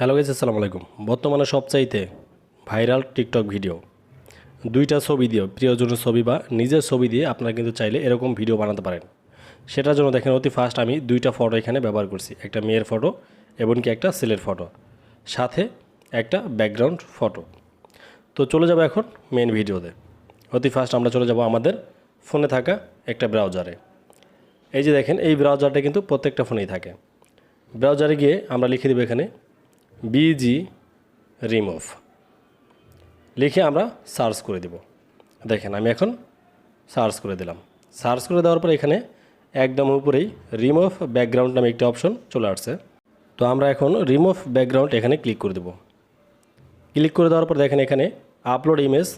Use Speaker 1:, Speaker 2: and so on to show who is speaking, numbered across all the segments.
Speaker 1: Hello guys আসসালামু আলাইকুম। বর্তমানে সবচাইতে ভাইরাল টিকটক ভিডিও। দুইটা ছবি দিয়ে, প্রিয়জনের ছবি বা নিজের ছবি দিয়ে আপনারা কিন্তু চাইলে এরকম ভিডিও বানাতে পারেন। সেটার জন্য দেখেন অতি ফার্স্ট আমি দুইটা ফটো এখানে ব্যবহার করছি। একটা মেয়ের ফটো এবং কি একটা ছেলের ফটো সাথে একটা ব্যাকগ্রাউন্ড ফটো তো চলে যাব এখন মেন ভিডিওতে অতি ফার্স্ট আমরা চলে যাব আমাদের ফোনে থাকা একটা ব্রাউজারে এই যে দেখেন, এই ব্রাউজারটা কিন্তু প্রত্যেকটা ফোনেই থাকে। ব্রাউজারে গিয়ে আমরা লিখে দেবো এখানে বিজি রিমুভ লিখে আমরা সার্চ করে দেব। দেখেন আমি এখন সার্চ করে দিলাম। সার্চ করে দেওয়ার পর এখানে একদম উপরেই রিমুভ ব্যাকগ্রাউন্ড নামে একটি অপশন চলে আসছে। তো আমরা এখন রিমুভ ব্যাকগ্রাউন্ড এখানে ক্লিক করে দেব। ক্লিক করে দেওয়ার পর দেখেন এখানে আপলোড ইমেজ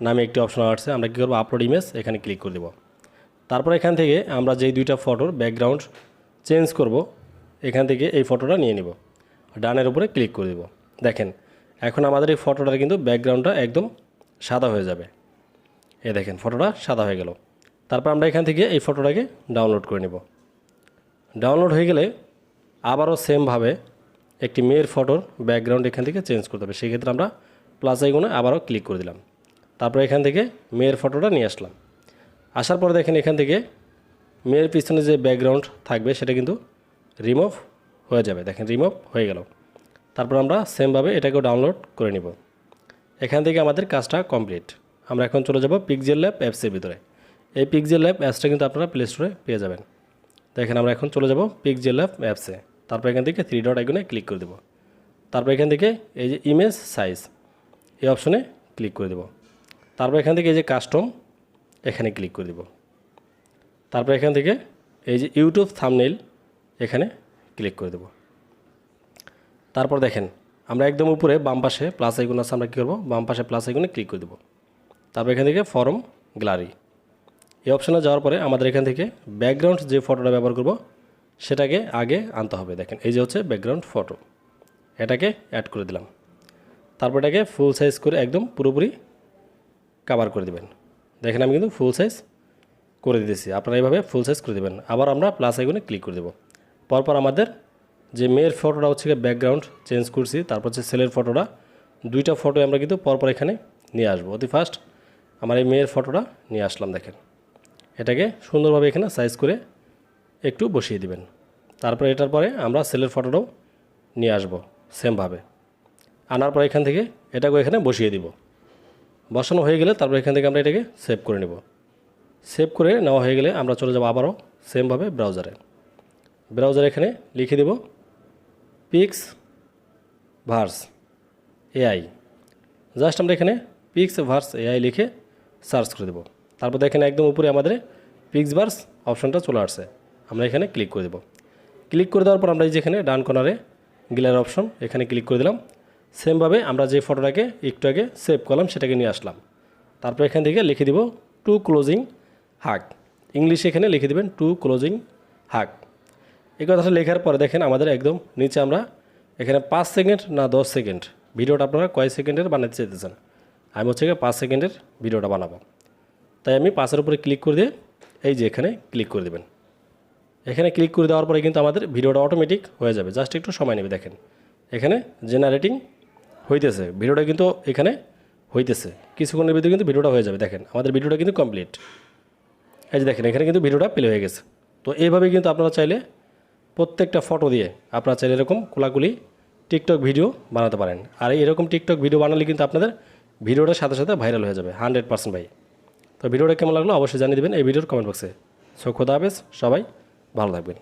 Speaker 1: নামে একটি অপশন আসছে। আমরা কী করব? আপলোড ইমেজ এখানে ক্লিক করে দেব। তারপর এখান থেকে আমরা যেই দুইটা ফটোর ব্যাকগ্রাউন্ড চেঞ্জ করব, এখান থেকে এই ফটোটা নিয়ে নিব। ডানের উপরে ক্লিক করে দেব। দেখেন, এখন আমাদের এই ফটোটার কিন্তু ব্যাকগ্রাউন্ডটা একদম সাদা হয়ে যাবে। এ দেখেন, ফটোটা সাদা হয়ে গেল। তারপর আমরা এখান থেকে এই ফটোটাকে ডাউনলোড করে নেব। ডাউনলোড হয়ে গেলে আবারও সেমভাবে একটি মেয়ের ফটোর ব্যাকগ্রাউন্ড এখান থেকে চেঞ্জ করতে হবে। সেক্ষেত্রে আমরা প্লাস আইকনে আবারও ক্লিক করে দিলাম। তারপর এখান থেকে মেয়ের ফটোটা নিয়ে আসলাম। আসার পর দেখেন এখান থেকে মেয়ের পিছনে যে ব্যাকগ্রাউন্ড থাকবে, সেটা কিন্তু রিমুভ হয়ে যাবে। দেখেন রিমুভ হয়ে গেল। তারপর আমরা সেমভাবে এটাকেও ডাউনলোড করে নিব। এখান থেকে আমাদের কাজটা কমপ্লিট আমরা এখন চলে যাব পিকজেল ল্যাব অ্যাপসের ভিতরে। এই পিকজেল ল্যাব অ্যাপসটা কিন্তু আপনারা প্লে স্টোরে পেয়ে যাবেন। দেখেন, আমরা এখন চলে যাব পিকজেল ল্যাব অ্যাপসে তারপর এখান থেকে থ্রি ডট আইকনে ক্লিক করে দেবো। তারপর এখান থেকে এই যে ইমেজ সাইজ এই অপশনে ক্লিক করে দেবো। তারপর এখান থেকে এই যে কাস্টম এখানে ক্লিক করে দেবো। তারপর এখান থেকে এই যে ইউটিউব থামনেল এখানে ক্লিক করে দেবো। তারপর দেখেন, আমরা একদম উপরে বাম পাশে প্লাস আইকন আছে, আমরা কী করব? বাম পাশে প্লাস আইকনে ক্লিক করে দেবো। তারপর এখান থেকে ফরম গ্যালারি এই অপশনে যাওয়ার পরে আমাদের এখান থেকে ব্যাকগ্রাউন্ড যে ফটোটা ব্যবহার করব, সেটাকে আগে আনতে হবে। দেখেন, এই যে হচ্ছে ব্যাকগ্রাউন্ড ফটো এটাকে অ্যাড করে দিলাম। তারপর এটাকে ফুল সাইজ করে একদম পুরোপুরি কাভার করে দেবেন। দেখেন, আমি কিন্তু ফুল সাইজ করে দিতেছি। আপনারা এইভাবে ফুল সাইজ করে দেবেন। আবার আমরা প্লাস আইকনে ক্লিক করে দেবো। পরপর আমাদের যে মেয়ের ফটোটা হচ্ছে ব্যাকগ্রাউন্ড চেঞ্জ করছি, তারপর হচ্ছে ছেলের ফটোটা দুইটা ফটো আমরা কিন্তু পরপর এখানে নিয়ে আসব। অতি ফার্স্ট আমার এই মেয়ের ফটোটা নিয়ে আসলাম, দেখেন। এটাকে সুন্দরভাবে এখানে সাইজ করে একটু বসিয়ে দিবেন। তারপর এটার পরে আমরা ছেলের ফটোটাও নিয়ে আসব সেমভাবে আনার পর এখান থেকে এটাকে এখানে বসিয়ে দিব। বসানো হয়ে গেলে তারপর এখান থেকে আমরা এটাকে সেভ করে নেব। সেভ করে নেওয়া হয়ে গেলে আমরা চলে যাব আবারও সেমভাবে ব্রাউজারে ব্রাউজারে এখানে লিখে দেব। পিক্স ভার্স এআই জাস্ট আমরা এখানে পিক্স ভার্স এআই লিখে সার্চ করে দেবো। তারপর দেখেন একদম উপরে আমাদের পিক্স ভার্স অপশনটা চলে আসছে। আমরা এখানে ক্লিক করে দেব। ক্লিক করে দেওয়ার পর আমরা যেখানে ডান কর্নারে গিলার অপশন এখানে ক্লিক করে দিলাম। সেমভাবে আমরা যে ফটোটাকে একটু আগে সেভ করলাম সেটাকে নিয়ে আসলাম। তারপর এখান থেকে লিখে দিব টু ক্লোজিং হাক। ইংলিশে এখানে লিখে দেবেন টু ক্লোজিং হাক। এই কথাটা লেখার পরে দেখেন আমাদের একদম নিচে আমরা এখানে পাঁচ সেকেন্ড না দশ সেকেন্ড। ভিডিওটা আপনারা কয় সেকেন্ডের বানাতে চাইতেছেন? আমি হচ্ছে পাঁচ সেকেন্ডের ভিডিওটা বানাবো। তাই আমি পাঁচের উপরে ক্লিক করে দিয়ে এই যে এখানে ক্লিক করে দেবেন। এখানে ক্লিক করে দেওয়ার পরে কিন্তু আমাদের ভিডিওটা অটোমেটিক হয়ে যাবে। জাস্ট একটু সময় নেবে, দেখেন। এখানে জেনারেটিং হইতেছে। ভিডিওটা কিন্তু এখানে হইতেছে। কিছুক্ষণের ভিতরে কিন্তু ভিডিওটা হয়ে যাবে, দেখেন। আমাদের ভিডিওটা কিন্তু কমপ্লিট এই যে দেখেন, এখানে কিন্তু ভিডিওটা প্লে হয়ে গেছে। তো এইভাবে কিন্তু আপনারা চাইলে প্রত্যেকটা ফটো দিয়ে আপনারা চাইলে এরকম কোলাকুলি টিকটক ভিডিও বানাতে পারেন। আর এরকম টিকটক ভিডিও বানালে কিন্তু আপনাদের ভিডিওটার সাথে সাথে ভাইরাল হয়ে যাবে হান্ড্রেড পার্সেন্ট ভাই। তো ভিডিওটা কেমন লাগল অবশ্যই জানিয়ে দেবেন এই ভিডিওর কমেন্ট বক্সে সো খোদা হাফেজ, সবাই ভালো থাকবেন।